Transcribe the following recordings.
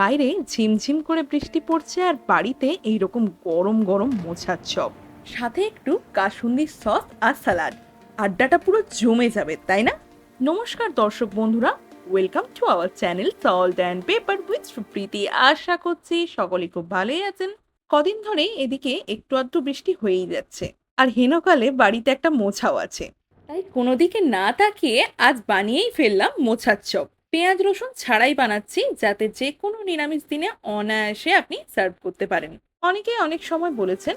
বাইরে ঝিমঝিম করে বৃষ্টি পড়ছে আর বাড়িতে এইরকম গরম গরম মোছার চপ। সাথে একটু কাসুন্দির সস আর স্যালাড আড্ডাটা পুরো জমে যাবে, তাই না? নমস্কার দর্শক বন্ধুরা welcome to our channel salt and pepper with Supriti আশা করছি সকলে খুব ভালোই আছেন। কদিন ধরে এদিকে একটু আধটু বৃষ্টি হয়েই যাচ্ছে, আর হেনকালে বাড়িতে একটা মোছাও আছে। তাই কোনো দিকে না তাকিয়ে আজ বানিয়েই ফেললাম মোছার চপ। পেঁয়াজ রসুন ছাড়াই বানাচ্ছি যাতে যে কোনো নিরামিষ দিনে অনায়াসে আপনি সার্ভ করতে পারেন। অনেকেই অনেক সময় বলেছেন,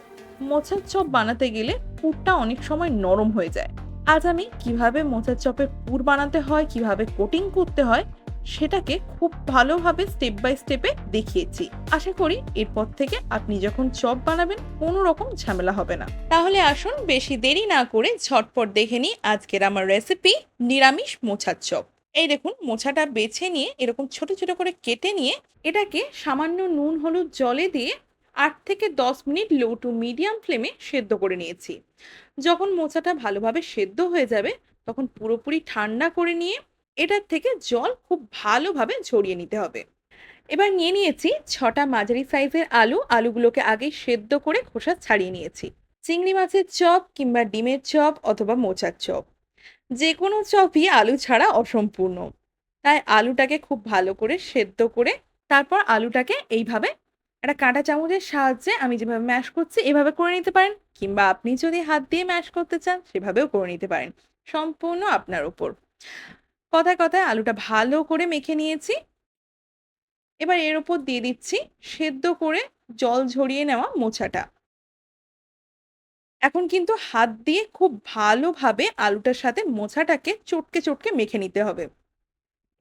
মোচার চপ বানাতে গেলে পুরটা অনেক সময় নরম হয়ে যায়। আজ আমি কীভাবে মোচার চপের পুর বানাতে হয়, কীভাবে কোটিং করতে হয়, সেটাকে খুব ভালোভাবে স্টেপ বাই স্টেপে দেখিয়েছি। আশা করি এরপর থেকে আপনি যখন চপ বানাবেন, কোনো রকম ঝামেলা হবে না। তাহলে আসুন বেশি দেরি না করে ঝটপট দেখে নিই আজকের আমার রেসিপি নিরামিষ মোছার চপ। এই দেখুন, মোছাটা বেছে নিয়ে এরকম ছোট ছোট করে কেটে নিয়ে এটাকে সামান্য নুন, হলুদ জলে দিয়ে আট থেকে দশ মিনিট লো টু মিডিয়াম ফ্লেমে সেদ্ধ করে নিয়েছি। যখন মোচাটা ভালোভাবে সেদ্ধ হয়ে যাবে, তখন পুরোপুরি ঠান্ডা করে নিয়ে এটার থেকে জল খুব ভালোভাবে ঝরিয়ে নিতে হবে। এবার নিয়ে নিয়েছি ছটা মাঝারি সাইজের আলু। আলুগুলোকে আগে সেদ্ধ করে খোসা ছাড়িয়ে নিয়েছি। চিংড়ি মাছের চপ কিংবা ডিমের চপ অথবা মোচার চপ। যে কোনো চপই আলু ছাড়া অসম্পূর্ণ। তাই আলুটাকে খুব ভালো করে সেদ্ধ করে তারপর আলুটাকে এইভাবে একটা কাঁটা চামচের সাহায্যে আমি যেভাবে ম্যাশ করছি এভাবে করে নিতে পারেন, কিংবা আপনি যদি হাত দিয়ে ম্যাশ করতে চান সেভাবেও করে নিতে পারেন, সম্পূর্ণ আপনার ওপর। কথায় কথায় আলুটা ভালো করে মেখে নিয়েছি। এবার এর ওপর দিয়ে দিচ্ছি সেদ্ধ করে জল ঝরিয়ে নেওয়া মোচাটা। এখন কিন্তু হাত দিয়ে খুব ভালোভাবে আলুটার সাথে মোছাটাকে চটকে চটকে মেখে নিতে হবে।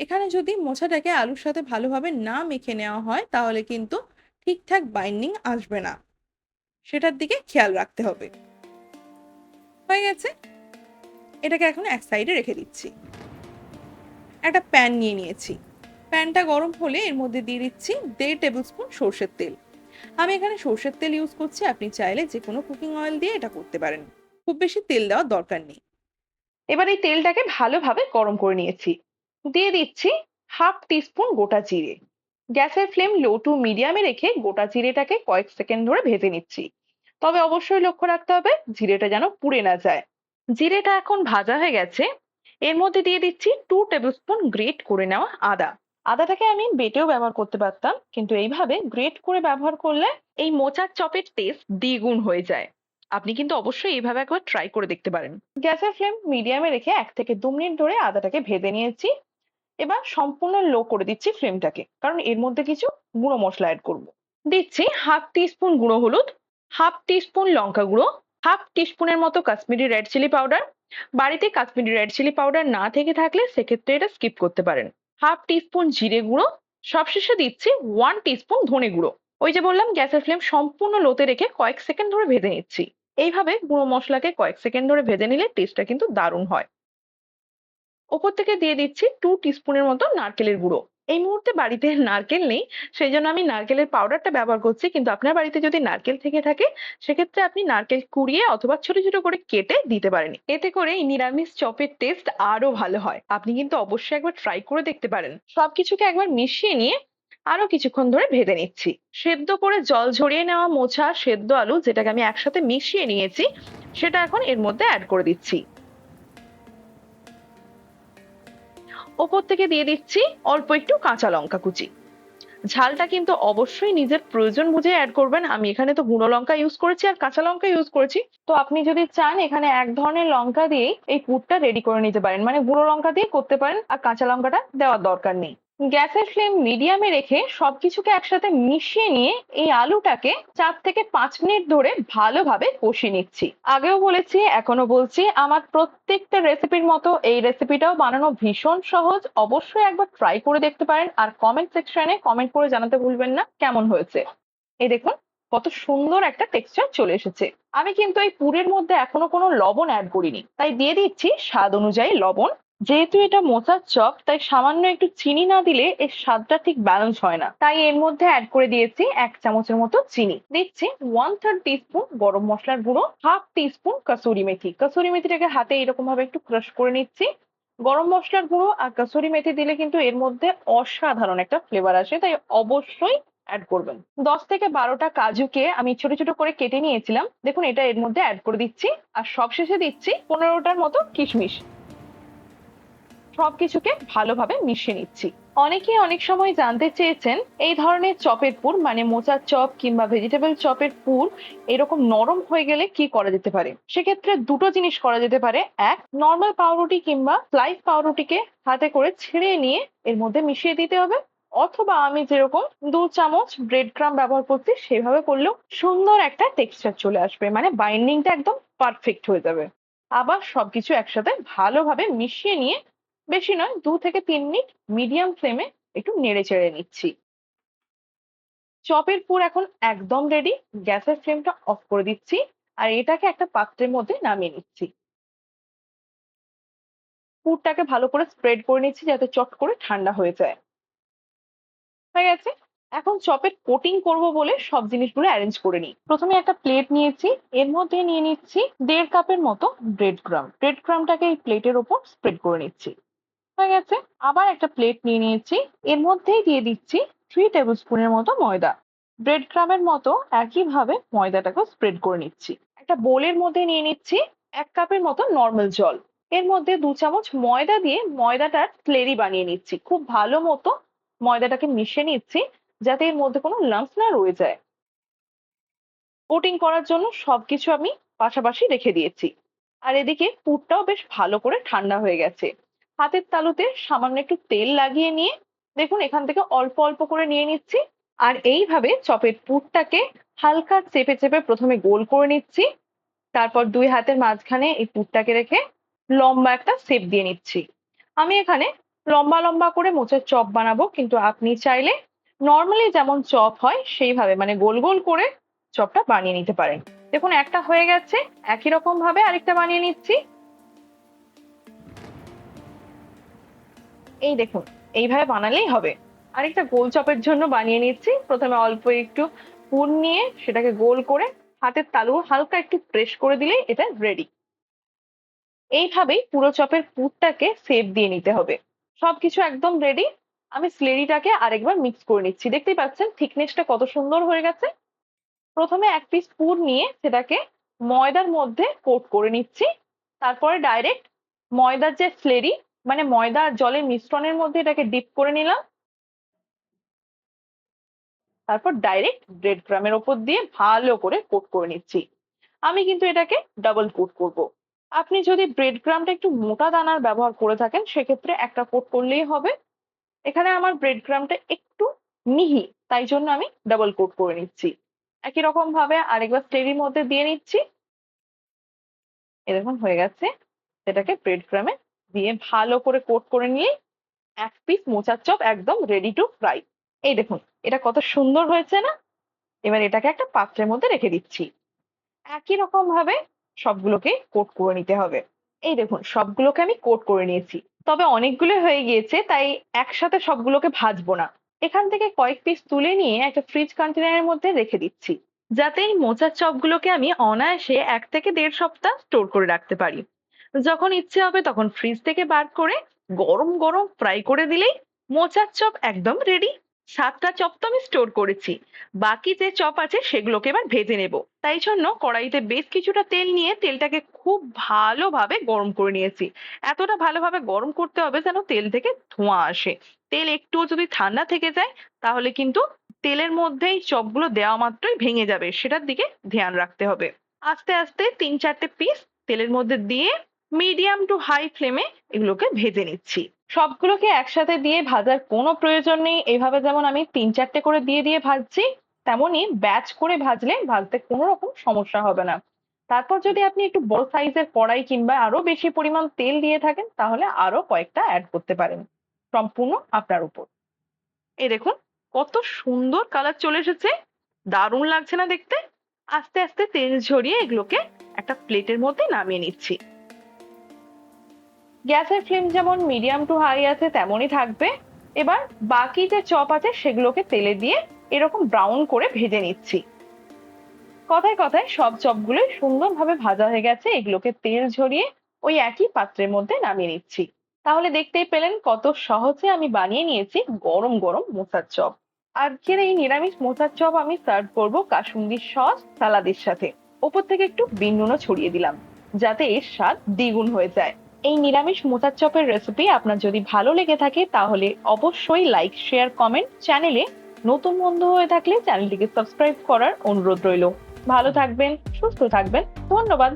এখানে যদি মোছাটাকে আলুর সাথে ভালোভাবে না মেখে নেওয়া হয়, তাহলে কিন্তু ঠিকঠাক বাইন্ডিং আসবে না। সেটার দিকে খেয়াল রাখতে হবে। হয়ে গেছে। এটাকে এখন এক সাইডে রেখে দিচ্ছি। একটা প্যান নিয়ে নিয়েছি। প্যানটা গরম হলে এর মধ্যে দিয়ে দিচ্ছি দেড় টেবিল স্পুন সর্ষের তেল। আমি এখানে সর্ষের তেল ইউজ করছি। আপনি চাইলে যে কোনো কুকিং অয়েল দিয়ে এটা করতে পারেন। খুব বেশি তেল দেওয়ার দরকার নেই। এবার এই তেলটাকে ভালোভাবে গরম করে নিয়েছি। দিয়ে দিচ্ছি হাফ টিস্পুন গোটা জিরে। গ্যাসের ফ্লেম লো টু মিডিয়ামে রেখে গোটা জিরেটাকে কয়েক সেকেন্ড ধরে ভেজে নিচ্ছি। তবে অবশ্যই লক্ষ্য রাখতে হবে জিরেটা যেন পুড়ে না যায়। জিরেটা এখন ভাজা হয়ে গেছে। এর মধ্যে দিয়ে দিচ্ছি টু টেবিল স্পুন গ্রেট করে নেওয়া আদা। আদাটাকে আমি বেটেও ব্যবহার করতে পারতাম, কিন্তু এইভাবে গ্রেট করে ব্যবহার করলে এই মোচার চপের টেস্ট দ্বিগুণ হয়ে যায়। আপনি কিন্তু অবশ্যই এইভাবে একবার ট্রাই করে দেখতে পারেন। গ্যাসের ফ্লেম মিডিয়ামে রেখে এক থেকে দু মিনিট ধরে আদাটাকে ভেজে নিয়েছি। এবার সম্পূর্ণ লো করে দিচ্ছি ফ্লেমটাকে, কারণ এর মধ্যে কিছু গুঁড়ো মশলা অ্যাড করব। দিচ্ছি হাফ টিস্পুন গুঁড়ো হলুদ, হাফ টিস্পুন লঙ্কা গুঁড়ো, হাফ টিস্পুনের মতো কাশ্মীরি রেড চিলি পাউডার বাড়িতে কাশ্মীরি রেড চিলি পাউডার না থেকে থাকলে সেক্ষেত্রে এটা স্কিপ করতে পারেন। হাফ টিস্পুন জিরে গুঁড়ো, সবশেষে দিচ্ছি ওয়ান টিস্পুন ধনে গুঁড়ো। ওই যে বললাম, গ্যাসের ফ্লেম সম্পূর্ণ লোতে রেখে কয়েক সেকেন্ড ধরে ভেজে নিচ্ছি। এইভাবে গুঁড়ো মশলাকে কয়েক সেকেন্ড ধরে ভেজে নিলে টেস্টটা কিন্তু দারুণ হয়। ওপর থেকে দিয়ে দিচ্ছি টু টিস্পুনের মতো নারকেলের গুঁড়ো। এই মুহূর্তে বাড়িতে নারকেল নেই সেই জন্য আমি নারকেলের পাউডারটা ব্যবহার করছি। কিন্তু আপনার বাড়িতে যদি নারকেল থেকে থাকে, সেক্ষেত্রে আপনি নারকেল কুড়িয়ে অথবা ছোট ছোট করে কেটে দিতে পারেন। এতে করে এই নিরামিষ চপের টেস্ট আরও ভালো হয়। আপনি কিন্তু অবশ্যই একবার ট্রাই করে দেখতে পারেন। সবকিছুকে একবার মিশিয়ে নিয়ে আরও কিছুক্ষণ ধরে ভেজে নিচ্ছি। সেদ্ধ করে জল ঝরিয়ে নেওয়া মোছা সেদ্ধ আলু যেটাকে আমি একসাথে মিশিয়ে নিয়েছি, সেটা এখন এর মধ্যে অ্যাড করে দিচ্ছি। ওপর থেকে দিয়ে দিচ্ছি অল্প একটু কাঁচা লঙ্কা কুচি। ঝালটা কিন্তু অবশ্যই নিজের প্রয়োজন বুঝে অ্যাড করবেন। আমি এখানে তো গুঁড়ো লঙ্কা ইউজ করেছি আর কাঁচা লঙ্কা ইউজ করেছি। তো আপনি যদি চান এখানে এক ধরনের লঙ্কা দিয়েই এই পুরটা রেডি করে নিতে পারেন। মানে গুঁড়ো লঙ্কা দিয়ে করতে পারেন আর কাঁচা লঙ্কাটা দেওয়ার দরকার নেই। গ্যাসের ফ্লেম মিডিয়ামে রেখে সবকিছুকে একসাথে মিশিয়ে নিয়ে এই আলুটাকে চার থেকে পাঁচ মিনিট ধরে ভালোভাবে কষিয়ে নিচ্ছি। আগেও বলেছি, এখনও বলছি, আমার প্রত্যেকটা রেসিপির মতো এই রেসিপিটাও বানানো ভীষণ সহজ। অবশ্যই একবার ট্রাই করে দেখতে পারেন আর কমেন্ট সেকশনে কমেন্ট করে জানাতে ভুলবেন না, কেমন হয়েছে। এই দেখুন, কত সুন্দর একটা টেক্সচার চলে এসেছে। আমি কিন্তু এই পুরের মধ্যে এখনও কোনো লবণ অ্যাড করিনি। তাই দিয়ে দিচ্ছি স্বাদ অনুযায়ী লবণ। যেহেতু এটা মোচার চপ, তাই সামান্য একটু চিনি না দিলে এর স্বাদটা ঠিক ব্যালেন্স হয় না। তাই এর মধ্যে অ্যাড করে দিয়েছি এক চামচের মতো চিনি। দিচ্ছি ওয়ান থার্ড টিস্পুন গরম মশলার গুঁড়ো হাফ টিস্পুন কাসুরি মেথি। কাসুরি মেথিটাকে হাতে এরকম ভাবে একটু ক্রাশ করে নিচ্ছি। গরম মশলার গুঁড়ো আর কাসুরি মেথি দিলে কিন্তু এর মধ্যে অসাধারণ একটা ফ্লেভার আসে, তাই অবশ্যই অ্যাড করবেন। দশ থেকে বারোটা কাজুকে আমি ছোট ছোট করে কেটে নিয়েছিলাম। দেখুন, এটা এর মধ্যে অ্যাড করে দিচ্ছি। আর সবশেষে দিচ্ছি পনেরোটার মতো কিশমিশ। সবকিছুকে ভালোভাবে মিশিয়ে নিচ্ছি। অনেকেই অনেক সময় জানতে চেয়েছেন, এই ধরনের চপের পুর মানে মোচার চপ কিংবা ভেজিটেবল চপের পুর, এরকম নরম হয়ে গেলে কি করা যেতে পারে? সেক্ষেত্রে দুটো জিনিস করা যেতে পারে। এক নর্মাল পাউরুটি কিংবা স্লাইস পাউরুটিকে হাতে করে ছিঁড়ে নিয়ে এর মধ্যে মিশিয়ে দিতে হবে। অথবা আমি যেরকম দু চামচ ব্রেড ক্রাম ব্যবহার করছি, সেভাবে করলেও সুন্দর একটা টেক্সচার চলে আসবে। মানে বাইন্ডিংটা একদম পারফেক্ট হয়ে যাবে। আবার সবকিছু একসাথে ভালোভাবে মিশিয়ে নিয়ে বেশি নয়, দু থেকে তিন মিনিট মিডিয়াম ফ্লেমে একটু নেড়ে চেড়ে নিচ্ছি। চপের পুর এখন একদম রেডি গ্যাসের ফ্লেমটা অফ করে দিচ্ছি আর এটাকে একটা পাত্রের মধ্যে নামিয়ে নিচ্ছি। পুরটাকে ভালো করে স্প্রেড করে নিচ্ছি যাতে চট করে ঠান্ডা হয়ে যায়। হয়ে গেছে? এখন চপের কোটিং করব বলে সব জিনিসগুলো অ্যারেঞ্জ করে নিই। প্রথমে একটা প্লেট নিয়েছি, এর মধ্যে নিয়ে নিচ্ছি দেড় কাপের মতো ব্রেড ক্রাম ব্রেড ক্রামটাকে এই প্লেটের ওপর স্প্রেড করে নিচ্ছি। হয়ে গেছে। আবার একটা প্লেট নিয়ে নিয়েছি। এর মধ্যেই দিয়ে দিচ্ছি থ্রি টেবিল স্পুনের মতো ময়দা। ব্রেড ক্রামের মতো একইভাবে ময়দাটাকে স্প্রেড করে নিচ্ছি। একটা বোলের মধ্যে নিয়ে নিচ্ছি এক কাপের মতো নর্মাল জল। এর মধ্যে দু চামচ ময়দা দিয়ে ময়দাটার স্লেরি বানিয়ে নিচ্ছি। খুব ভালো মতো ময়দাটাকে মিশিয়ে নিচ্ছি যাতে এর মধ্যে কোনো লাম্পস না রয়ে যায়। কোটিং করার জন্য সবকিছু আমি পাশাপাশি রেখে দিয়েছি। আর এদিকে পুরটাও বেশ ভালো করে ঠান্ডা হয়ে গেছে। হাতের তালুতে সামান্য একটু তেল লাগিয়ে নিয়ে দেখুন এখান থেকে অল্প অল্প করে নিয়ে নিচ্ছি। আর এইভাবে চপের পুরটাকে হালকা চেপে চেপে প্রথমে গোল করে নিচ্ছি। তারপর দুই হাতের মাঝখানে এই পুরটাকে রেখে লম্বা একটা শেপ দিয়ে নিচ্ছি। আমি এখানে লম্বা লম্বা করে মোচের চপ বানাবো, কিন্তু আপনি চাইলে নর্মালি যেমন চপ হয় সেইভাবে মানে গোল গোল করে চপটা বানিয়ে নিতে পারেন। দেখুন একটা হয়ে গেছে, একই রকম ভাবে আরেকটা বানিয়ে নিচ্ছি। এই দেখুন, এইভাবে বানালেই হবে। আরেকটা গোল চপের জন্য বানিয়ে নিচ্ছি। প্রথমে অল্প একটু পুর নিয়ে সেটাকে গোল করে হাতের তালু হালকা একটু প্রেস করে দিলেই এটা রেডি এইভাবেই পুরো চপের পুরটাকে সেপ দিয়ে নিতে হবে। সবকিছু একদম রেডি আমি স্লেরিটাকে আরেকবার মিক্স করে নিচ্ছি। দেখতেই পাচ্ছেন থিকনেসটা কত সুন্দর হয়ে গেছে। প্রথমে এক পিস পুর নিয়ে সেটাকে ময়দার মধ্যে কোট করে নিচ্ছি। তারপরে ডাইরেক্ট ময়দার যে স্লেরি মানে ময়দা আর জলের মিশ্রণের মধ্যে এটাকে ডিপ করে নিলাম। তারপর ডাইরেক্ট ব্রেড ক্রামের ওপর দিয়ে ভালো করে কোট করে নিচ্ছি। আমি কিন্তু এটাকে ডাবল কোট করব। আপনি যদি ব্রেড ক্রামটা একটু মোটা দানার ব্যবহার করে থাকেন, সেক্ষেত্রে একটা কোট করলেই হবে। এখানে আমার ব্রেড ক্রামটা একটু মিহি, তাই জন্য আমি ডাবল কোট করে নিচ্ছি। একই রকম ভাবে আরেকবার স্টেরির মধ্যে দিয়ে নিচ্ছি। এরকম হয়ে গেছে। সেটাকে ব্রেড ক্রামে দিয়ে ভালো করে কোট করে নিয়ে এক পিস মোচার চপ একদম রেডি টু ফ্রাই এই দেখুন, এটা কত সুন্দর হয়েছে না? এবার এটাকে একটা পাত্রের মধ্যে রেখে দিচ্ছি। একই রকম ভাবে সবগুলোকে কোট করে নিতে হবে। এই দেখুন, সবগুলোকে আমি কোট করে নিয়েছি। তবে অনেকগুলো হয়ে গিয়েছে, তাই একসাথে সবগুলোকে ভাজবো না। এখান থেকে কয়েক পিস তুলে নিয়ে একটা ফ্রিজ কন্টেনারের মধ্যে রেখে দিচ্ছি। যাতে এই মোচার চপগুলোকে আমি অনায়াসে এক থেকে দেড় সপ্তাহ স্টোর করে রাখতে পারি। যখন ইচ্ছে হবে তখন ফ্রিজ থেকে বার করে গরম গরম ফ্রাই করে দিলেই মোচার চপ একদম রেডি সাতটা চপ তো আমি স্টোর করেছি। বাকি যে চপ আছে সেগুলোকে এবার ভেজে নেব। তাই জন্য কড়াইতে বেশ কিছুটা তেল নিয়ে তেলটাকে খুব ভালোভাবে গরম করে নিয়েছি। এতটা ভালোভাবে গরম করতে হবে যেন তেল থেকে ধোঁয়া আসে। তেল একটুও যদি ঠান্ডা থেকে যায়, তাহলে কিন্তু তেলের মধ্যেই চপগুলো দেওয়া মাত্রই ভেঙে যাবে। সেটার দিকে ধ্যান রাখতে হবে। আস্তে আস্তে তিন চারটে পিস তেলের মধ্যে দিয়ে মিডিয়াম টু হাই ফ্লেমে এগুলোকে ভেজে নিচ্ছি। সবগুলোকে একসাথে দিয়ে ভাজার কোনো প্রয়োজন নেই। এভাবে যেমন আমি তিন চারটে করে দিয়ে দিয়ে ভাজছি, তেমনই ব্যাচ করে ভাজলে ভাজতে কোনো রকম সমস্যা হবে না। তারপর যদি আপনি একটু বড় সাইজের কড়াই কিংবা আরও বেশি পরিমাণ তেল দিয়ে থাকেন, তাহলে আরও কয়েকটা অ্যাড করতে পারেন, সম্পূর্ণ আপনার উপর। এই দেখুন, কত সুন্দর কালার চলে এসেছে। দারুণ লাগছে না দেখতে। আস্তে আস্তে তেল ঝরিয়ে এগুলোকে একটা প্লেটের মধ্যে নামিয়ে নিচ্ছি। গ্যাসের ফ্লেম যেমন মিডিয়াম টু হাই আছে, তেমনই থাকবে। এবার বাকি যে চপ আছে, সেগুলোকে তেলে দিয়ে এরকম ব্রাউন করে ভেজে নিচ্ছি। কথায় কথায় সব চপগুলোই সুন্দরভাবে ভাজা হয়ে গেছে, এগুলোকে তেল ঝরিয়ে ওই একই পাত্রের মধ্যে নামিয়ে নিচ্ছি। তাহলে দেখতেই পেলেন কত সহজে আমি বানিয়ে নিয়েছি গরম গরম মোচার চপ। আজকের এই নিরামিষ মোচার চপ আমি সার্ভ করব কাসুন্দি সস সালাদের সাথে। ওপর থেকে একটু বিন নুনও ছড়িয়ে দিলাম, যাতে এর স্বাদ দ্বিগুণ হয়ে যায়। এই নিরামিষ মোচার চপের রেসিপি আপনার যদি ভালো লেগে থাকে, তাহলে অবশ্যই লাইক শেয়ার কমেন্ট চ্যানেলে নতুন বন্ধু হয়ে থাকলে চ্যানেলটিকে সাবস্ক্রাইব করার অনুরোধ রইল ভালো থাকবেন, সুস্থ থাকবেন, ধন্যবাদ.